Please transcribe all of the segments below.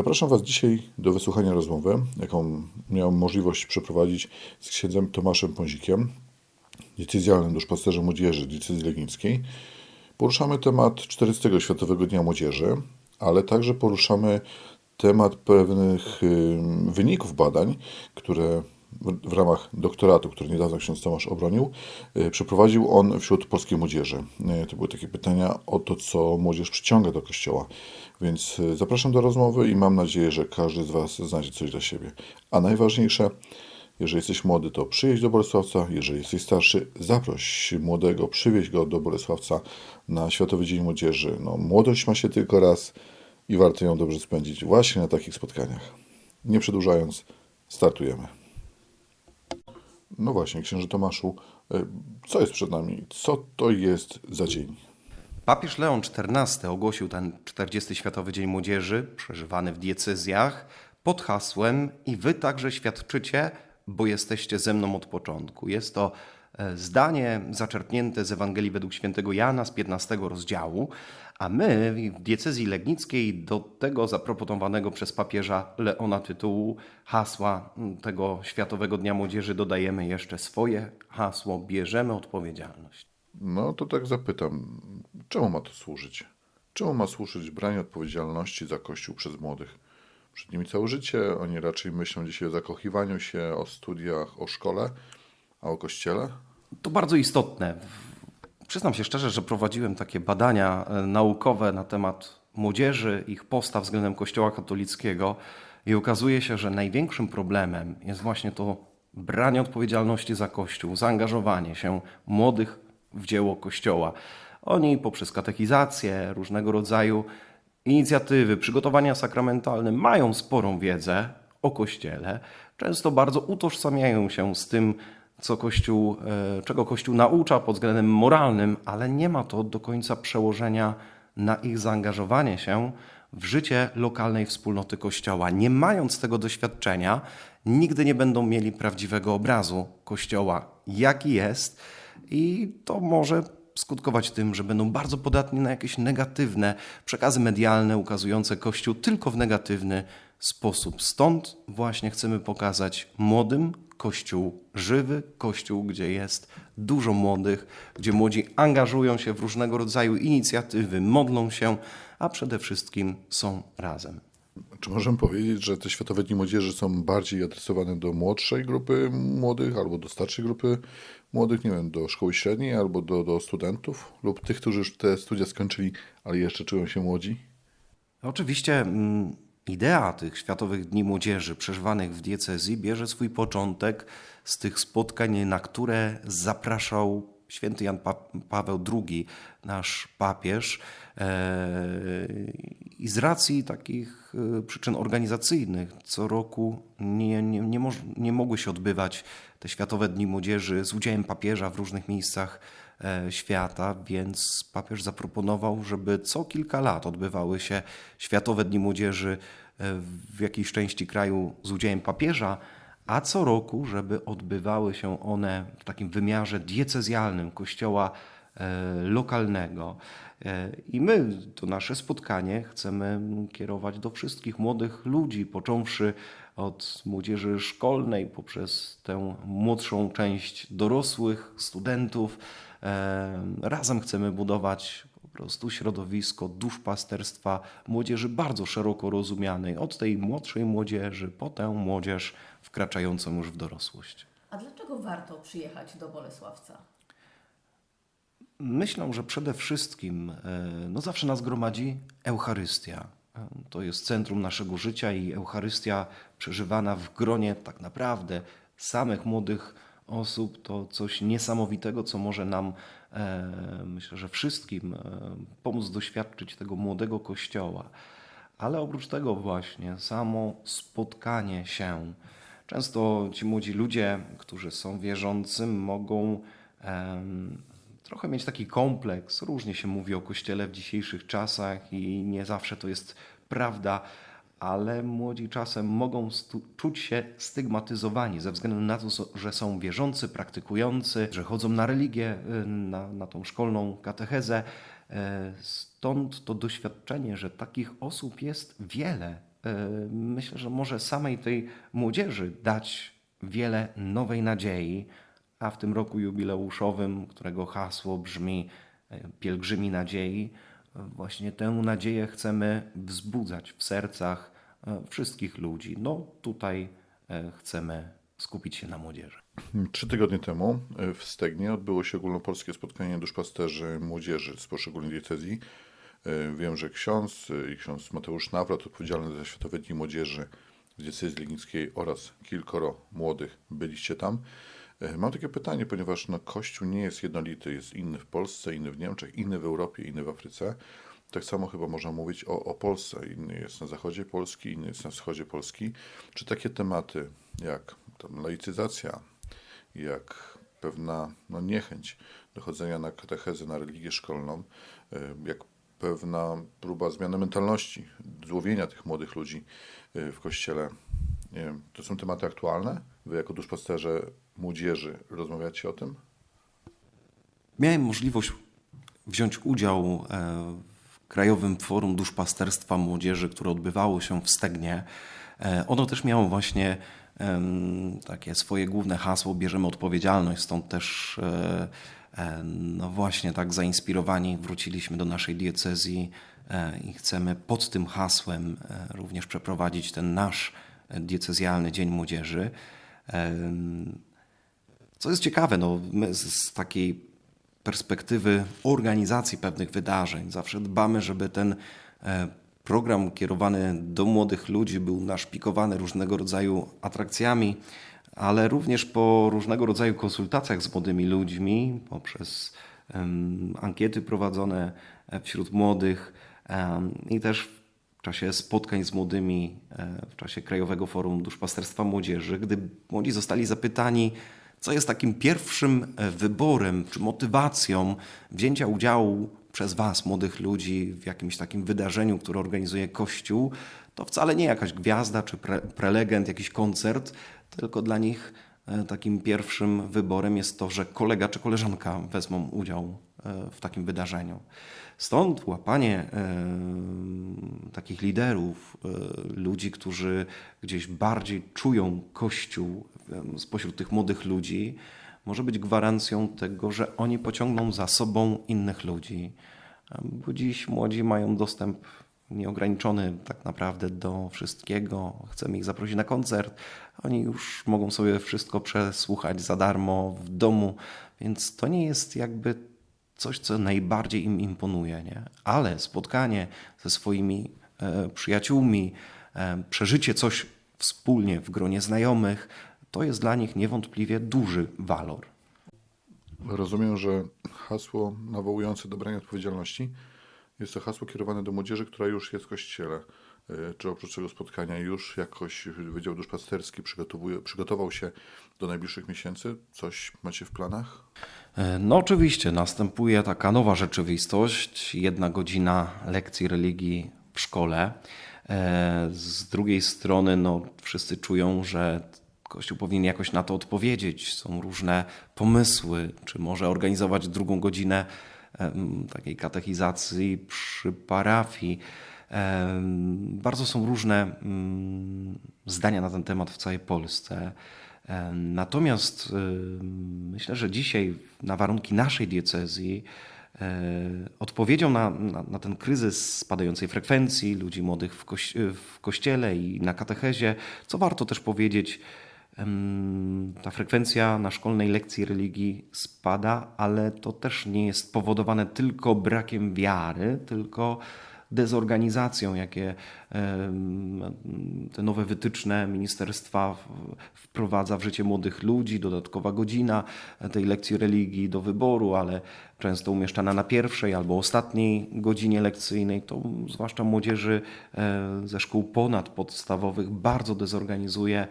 Zapraszam Was dzisiaj do wysłuchania rozmowy, jaką miałem możliwość przeprowadzić z księdzem Tomaszem Pązikiem, decyzjalnym duszpasterzem młodzieży diecezji legnickiej. Poruszamy temat 40. Światowego Dnia Młodzieży, ale także poruszamy temat pewnych wyników badań, które w, ramach doktoratu, który niedawno ksiądz Tomasz obronił, y, przeprowadził on wśród polskiej młodzieży. Y, To były takie pytania o to, co młodzież przyciąga do kościoła. Więc y, zapraszam do rozmowy i mam nadzieję, że każdy z Was znajdzie coś dla siebie. A najważniejsze, jeżeli jesteś młody, to przyjedź do Bolesławca. Jeżeli jesteś starszy, zaproś młodego, przywieź go do Bolesławca na Światowy Dzień Młodzieży. No, młodość ma się tylko raz i warto ją dobrze spędzić właśnie na takich spotkaniach. Nie przedłużając, startujemy. No właśnie, księży Tomaszu, y, co jest przed nami? Co to jest za dzień? Papież Leon XIV ogłosił ten 40. Światowy Dzień Młodzieży, przeżywany w diecezjach, pod hasłem I wy także świadczycie, bo jesteście ze mną od początku. Jest to e, zdanie zaczerpnięte z Ewangelii według świętego Jana z 15 rozdziału, a my w diecezji legnickiej do tego zaproponowanego przez papieża Leona tytułu hasła tego Światowego Dnia Młodzieży dodajemy jeszcze swoje hasło Bierzemy odpowiedzialność. No to tak zapytam, czemu ma to służyć? Czemu ma służyć branie odpowiedzialności za Kościół przez młodych? Przed nimi całe życie, oni raczej myślą dzisiaj o zakochiwaniu się, o studiach, o szkole, a o Kościele? To bardzo istotne. Przyznam się szczerze, że prowadziłem takie badania e, naukowe na temat młodzieży, ich postaw względem Kościoła katolickiego i okazuje się, że największym problemem jest właśnie to branie odpowiedzialności za Kościół, zaangażowanie się młodych w dzieło Kościoła. Oni poprzez katechizację, różnego rodzaju inicjatywy, przygotowania sakramentalne mają sporą wiedzę o Kościele, często bardzo utożsamiają się z tym, co Kościół, e, czego Kościół naucza pod względem moralnym, ale nie ma to do końca przełożenia na ich zaangażowanie się w życie lokalnej wspólnoty Kościoła. Nie mając tego doświadczenia, nigdy nie będą mieli prawdziwego obrazu Kościoła, jaki jest, i to może skutkować tym, że będą bardzo podatni na jakieś negatywne przekazy medialne ukazujące Kościół tylko w negatywny sposób. Stąd właśnie chcemy pokazać młodym Kościół żywy, Kościół, gdzie jest dużo młodych, gdzie młodzi angażują się w różnego rodzaju inicjatywy, modlą się, a przede wszystkim są razem. Czy możemy powiedzieć, że te Światowe Dni Młodzieży są bardziej adresowane do młodszej grupy młodych, albo do starszej grupy młodych, nie wiem, do szkoły średniej, albo do, do studentów, lub tych, którzy już te studia skończyli, ale jeszcze czują się młodzi? Oczywiście mm, idea tych Światowych Dni Młodzieży przeżywanych w diecezji bierze swój początek z tych spotkań, na które zapraszał święty Jan pa Paweł II, nasz papież. E, I z racji takich e, przyczyn organizacyjnych co roku nie, nie, nie, nie mogły się odbywać te Światowe Dni Młodzieży z udziałem papieża w różnych miejscach świata, więc papież zaproponował, żeby co kilka lat odbywały się Światowe Dni Młodzieży e, w jakiejś części kraju z udziałem papieża, a co roku, żeby odbywały się one w takim wymiarze diecezjalnym kościoła e, lokalnego. E, I my to nasze spotkanie chcemy kierować do wszystkich młodych ludzi, począwszy od młodzieży szkolnej, poprzez tę młodszą część dorosłych, studentów. Razem chcemy budować po prostu środowisko duszpasterstwa młodzieży bardzo szeroko rozumianej, od tej młodszej młodzieży po tę młodzież wkraczającą już w dorosłość. A dlaczego warto przyjechać do Bolesławca? Myślę, że przede wszystkim no zawsze nas gromadzi Eucharystia. To jest centrum naszego życia i Eucharystia przeżywana w gronie tak naprawdę samych młodych osób to coś niesamowitego, co może nam, e, myślę, że wszystkim e, pomóc doświadczyć tego młodego kościoła. Ale oprócz tego właśnie samo spotkanie się. Często ci młodzi ludzie, którzy są wierzącym, mogą trochę mieć taki kompleks. Różnie się mówi o kościele w dzisiejszych czasach i nie zawsze to jest prawda, ale młodzi czasem mogą czuć się stygmatyzowani ze względu na to, że są wierzący, praktykujący, że chodzą na religię, y, na, na tą szkolną katechezę. E, Stąd to doświadczenie, że takich osób jest wiele e, myślę, że może samej tej młodzieży dać wiele nowej nadziei, a w tym roku jubileuszowym, którego hasło brzmi Pielgrzymi Nadziei, właśnie tę nadzieję chcemy wzbudzać w sercach e, wszystkich ludzi. No tutaj e, chcemy skupić się na młodzieży. Trzy tygodnie temu e, w Stegnie odbyło się ogólnopolskie spotkanie duszpasterzy młodzieży z poszczególnych diecezji. Wiem, że ksiądz i ksiądz Mateusz Nawrat, odpowiedzialny za Światowe Dni Młodzieży z diecezji legnickiej oraz kilkoro młodych byliście tam. E, Mam takie pytanie, ponieważ no, Kościół nie jest jednolity, jest inny w Polsce, inny w Niemczech, inny w Europie, inny w Afryce. Tak samo chyba można mówić o, o Polsce. Inny jest na zachodzie Polski, inny jest na wschodzie Polski. Czy takie tematy jak tam laicyzacja, jak pewna no, niechęć do chodzenia na katechezę, na religię szkolną, y, jak pewna próba zmiany mentalności, złowienia tych młodych ludzi y, w kościele. Nie wiem, to są tematy aktualne? Wy jako duszpasterze młodzieży rozmawiacie o tym? Miałem możliwość wziąć udział e, w Krajowym Forum Duszpasterstwa Młodzieży, które odbywało się w Stegnie. E, Ono też miało właśnie takie swoje główne hasło bierzemy odpowiedzialność, stąd też e, no właśnie tak zainspirowani wróciliśmy do naszej diecezji i chcemy pod tym hasłem również przeprowadzić ten nasz diecezjalny Dzień Młodzieży. Co jest ciekawe, no, my z, takiej perspektywy organizacji pewnych wydarzeń zawsze dbamy, żeby ten e, program kierowany do młodych ludzi był naszpikowany różnego rodzaju atrakcjami, ale również po różnego rodzaju konsultacjach z młodymi ludźmi, poprzez ankiety prowadzone e, wśród młodych i też w czasie spotkań z młodymi, e, w czasie Krajowego Forum Duszpasterstwa Młodzieży, gdy młodzi zostali zapytani, co jest takim pierwszym e, wyborem czy motywacją wzięcia udziału przez Was, młodych ludzi, w jakimś takim wydarzeniu, które organizuje Kościół, to wcale nie jakaś gwiazda czy pre, prelegent, jakiś koncert, tylko dla nich e, takim pierwszym wyborem jest to, że kolega czy koleżanka wezmą udział w takim wydarzeniu. Stąd łapanie e, takich liderów, e, ludzi, którzy gdzieś bardziej czują Kościół spośród tych młodych ludzi, może być gwarancją tego, że oni pociągną za sobą innych ludzi. Bo dziś młodzi mają dostęp nieograniczony tak naprawdę do wszystkiego. Chcemy ich zaprosić na koncert. Oni już mogą sobie wszystko przesłuchać za darmo w domu, więc to nie jest jakby coś, co najbardziej im imponuje, nie? Ale spotkanie ze swoimi e, przyjaciółmi, e, przeżycie coś wspólnie w gronie znajomych, to jest dla nich niewątpliwie duży walor. Rozumiem, że hasło nawołujące do brania odpowiedzialności jest to hasło kierowane do młodzieży, która już jest w kościele. Y, Czy oprócz tego spotkania już jakoś Wydział Duszpasterski przygotował się do najbliższych miesięcy? Coś macie w planach? E, No oczywiście następuje taka nowa rzeczywistość, jedna godzina lekcji religii w szkole. E, Z drugiej strony no, wszyscy czują, że Kościół powinien jakoś na to odpowiedzieć. Są różne pomysły, czy może organizować drugą godzinę takiej katechizacji przy parafii. Bardzo są różne mm, zdania na ten temat w całej Polsce. Natomiast myślę, że dzisiaj na warunki naszej diecezji e, odpowiedzią na, na, na ten kryzys spadającej frekwencji ludzi młodych w, w kościele i na katechezie, co warto też powiedzieć, ta frekwencja na szkolnej lekcji religii spada, ale to też nie jest spowodowane tylko brakiem wiary, tylko dezorganizacją, jakie te nowe wytyczne ministerstwa wprowadza w życie młodych ludzi, dodatkowa godzina tej lekcji religii do wyboru, ale często umieszczana na pierwszej albo ostatniej godzinie lekcyjnej, to zwłaszcza młodzieży e, ze szkół ponadpodstawowych bardzo dezorganizuje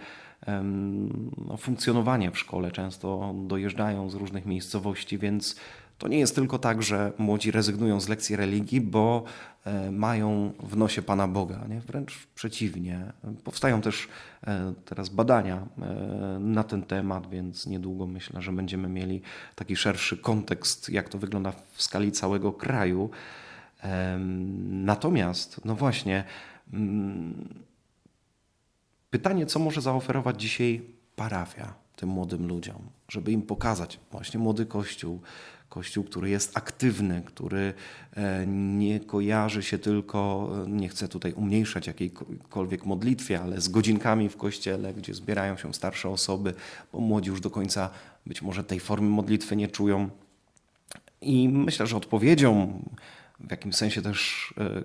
no, funkcjonowanie w szkole. Często dojeżdżają z różnych miejscowości, więc to nie jest tylko tak, że młodzi rezygnują z lekcji religii, bo e, mają w nosie Pana Boga. Nie? Wręcz przeciwnie. Powstają też e, teraz badania e, na ten temat, więc niedługo myślę, że będziemy mieli taki szerszy kontekst, jak to wygląda w skali całego kraju. Natomiast, no właśnie, mm, Pytanie, co może zaoferować dzisiaj parafia tym młodym ludziom, żeby im pokazać właśnie młody kościół, kościół, który jest aktywny, który e, nie kojarzy się tylko, e, nie chcę tutaj umniejszać jakiejkolwiek modlitwie, ale z godzinkami w kościele, gdzie zbierają się starsze osoby, bo młodzi już do końca być może tej formy modlitwy nie czują. I myślę, że odpowiedzią, w jakimś sensie też e,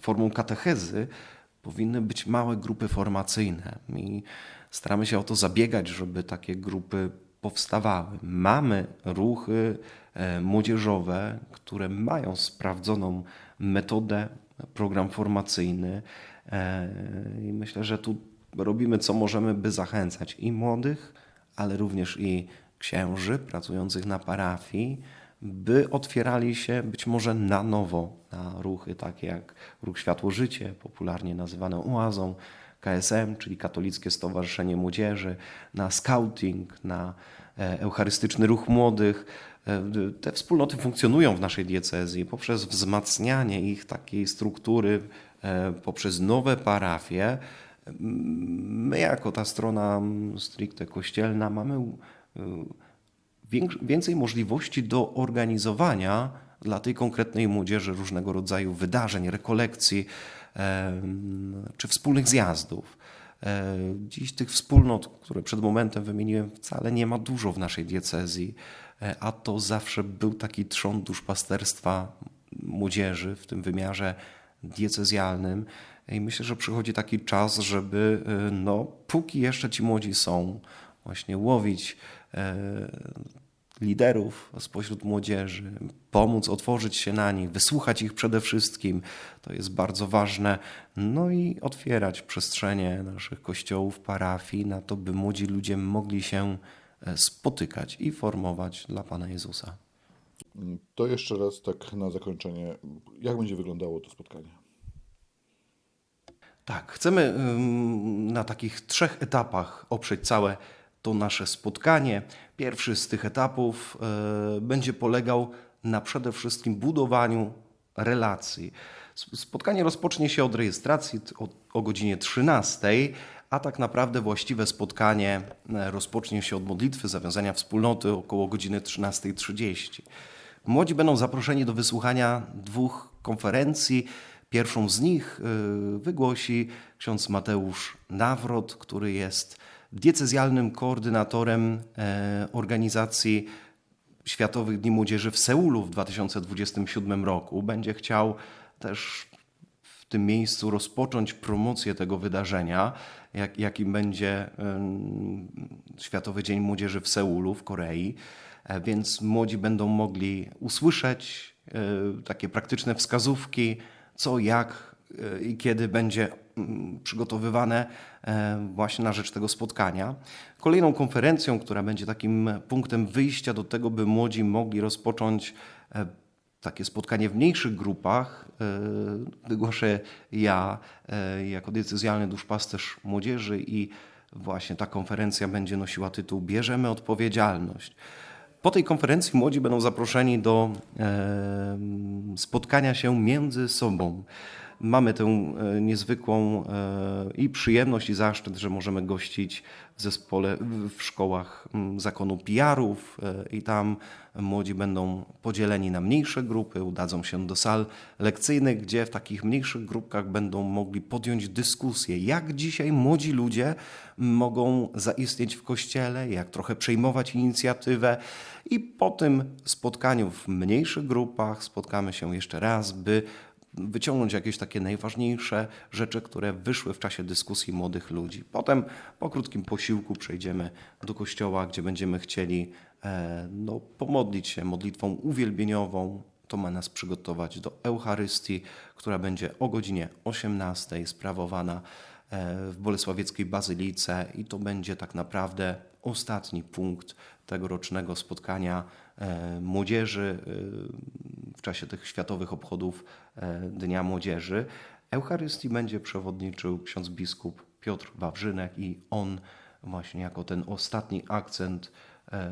formą katechezy, powinny być małe grupy formacyjne. I staramy się o to zabiegać, żeby takie grupy powstawały. Mamy ruchy młodzieżowe, które mają sprawdzoną metodę, program formacyjny. E, I myślę, że tu robimy co możemy, by zachęcać i młodych, ale również i księży pracujących na parafii, by otwierali się być może na nowo na ruchy takie jak Ruch Światło Życie, popularnie nazywane oazą, KSM, czyli Katolickie Stowarzyszenie Młodzieży, na scouting, na e, Eucharystyczny Ruch Młodych. E, Te wspólnoty funkcjonują w naszej diecezji poprzez wzmacnianie ich takiej struktury, e, poprzez nowe parafie. My, jako ta strona stricte kościelna, mamy więcej możliwości do organizowania dla tej konkretnej młodzieży różnego rodzaju wydarzeń, rekolekcji em, czy wspólnych zjazdów. E, Dziś tych wspólnot, które przed momentem wymieniłem, wcale nie ma dużo w naszej diecezji, e, a to zawsze był taki trzon duszpasterstwa młodzieży w tym wymiarze diecezjalnym. I myślę, że przychodzi taki czas, żeby, e, no, póki jeszcze ci młodzi są, właśnie łowić e, liderów spośród młodzieży, pomóc otworzyć się na nich, wysłuchać ich przede wszystkim. To jest bardzo ważne. No i otwierać przestrzenie naszych kościołów, parafii na to, by młodzi ludzie mogli się e, spotykać i formować dla Pana Jezusa. To jeszcze raz tak na zakończenie, jak będzie wyglądało to spotkanie? Tak, chcemy na takich trzech etapach oprzeć całe to nasze spotkanie. Pierwszy z tych etapów e, będzie polegał na przede wszystkim budowaniu relacji. Spotkanie rozpocznie się od rejestracji o godzinie 13, a tak naprawdę właściwe spotkanie e, rozpocznie się od modlitwy, zawiązania wspólnoty około godziny 13.30. Młodzi będą zaproszeni do wysłuchania dwóch konferencji. Pierwszą z nich y, wygłosi ksiądz Mateusz Nawrot, który jest diecezjalnym koordynatorem e, organizacji Światowych Dni Młodzieży w Seulu w 2027 roku. Będzie chciał też w tym miejscu rozpocząć promocję tego wydarzenia, jak, jakim będzie Światowy Dzień Młodzieży w Seulu w Korei. E, Więc młodzi będą mogli usłyszeć e, takie praktyczne wskazówki, co, jak e, i kiedy będzie przygotowywane właśnie na rzecz tego spotkania. Kolejną konferencją, która będzie takim punktem wyjścia do tego, by młodzi mogli rozpocząć takie spotkanie w mniejszych grupach e, wygłoszę ja e, jako decyzjalny duszpasterz młodzieży i właśnie ta konferencja będzie nosiła tytuł Bierzemy odpowiedzialność. Po tej konferencji młodzi będą zaproszeni do e, spotkania się między sobą. Mamy tę niezwykłą i przyjemność, i zaszczyt, że możemy gościć w zespole, w szkołach mm, zakonu PR-ów e, i tam młodzi będą podzieleni na mniejsze grupy, udadzą się do sal lekcyjnych, gdzie w takich mniejszych grupkach będą mogli podjąć dyskusję, jak dzisiaj młodzi ludzie mogą zaistnieć w kościele, jak trochę przejmować inicjatywę. I po tym spotkaniu w mniejszych grupach spotkamy się jeszcze raz, by wyciągnąć jakieś takie najważniejsze rzeczy, które wyszły w czasie dyskusji młodych ludzi. Potem po krótkim posiłku przejdziemy do kościoła, gdzie będziemy chcieli e, no, pomodlić się modlitwą uwielbieniową. To ma nas przygotować do Eucharystii, która będzie o godzinie 18 sprawowana e, w Bolesławieckiej Bazylice i to będzie tak naprawdę ostatni punkt tegorocznego spotkania młodzieży e, w czasie tych światowych obchodów e, Dnia Młodzieży. Eucharystii będzie przewodniczył ksiądz biskup Piotr Wawrzynek i on właśnie jako ten ostatni akcent e,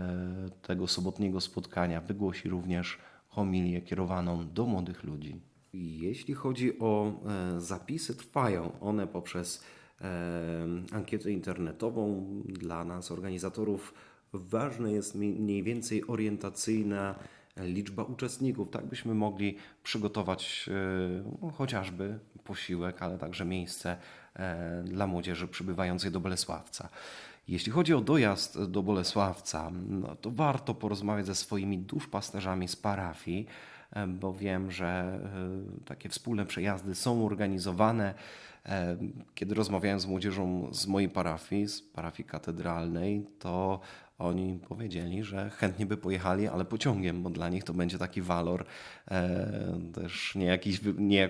tego sobotniego spotkania wygłosi również homilię kierowaną do młodych ludzi. Jeśli chodzi o e, zapisy, trwają one poprzez e, ankietę internetową. Dla nas, organizatorów, ważne jest mniej więcej orientacyjna liczba uczestników, tak byśmy mogli przygotować e, chociażby posiłek, ale także miejsce e, dla młodzieży przybywającej do Bolesławca. Jeśli chodzi o dojazd do Bolesławca, no to warto porozmawiać ze swoimi duszpasterzami z parafii, e, bo wiem, że takie wspólne przejazdy są organizowane. Kiedy rozmawiałem z młodzieżą z mojej parafii, z parafii katedralnej, to oni powiedzieli, że chętnie by pojechali, ale pociągiem, bo dla nich to będzie taki walor e, też nie, jakiś,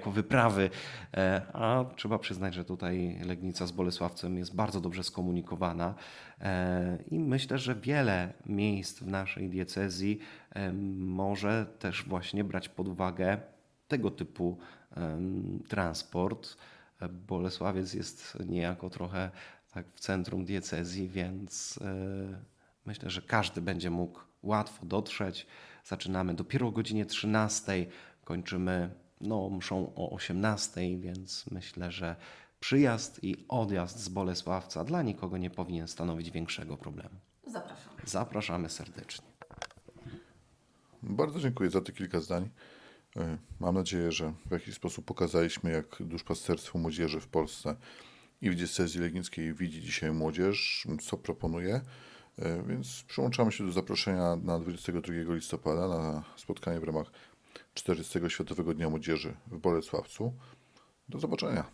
wyprawy. E, a trzeba przyznać, że tutaj Legnica z Bolesławcem jest bardzo dobrze skomunikowana e, i myślę, że wiele miejsc w naszej diecezji e, może też właśnie brać pod uwagę tego typu em, transport. E, Bolesławiec jest niejako trochę tak w centrum diecezji, więc e, myślę, że każdy będzie mógł łatwo dotrzeć. Zaczynamy dopiero o godzinie 13, kończymy no, mszą o 18, więc myślę, że przyjazd i odjazd z Bolesławca dla nikogo nie powinien stanowić większego problemu. Zapraszam. Zapraszamy serdecznie. Bardzo dziękuję za te kilka zdań. E, Mam nadzieję, że w jakiś sposób pokazaliśmy, jak duszpasterstwo młodzieży w Polsce i w diecezji legnickiej widzi dzisiaj młodzież, co proponuje. E, Więc przyłączamy się do zaproszenia na 22 listopada na spotkanie w ramach 40. Światowego Dnia Młodzieży w Bolesławcu. Do zobaczenia.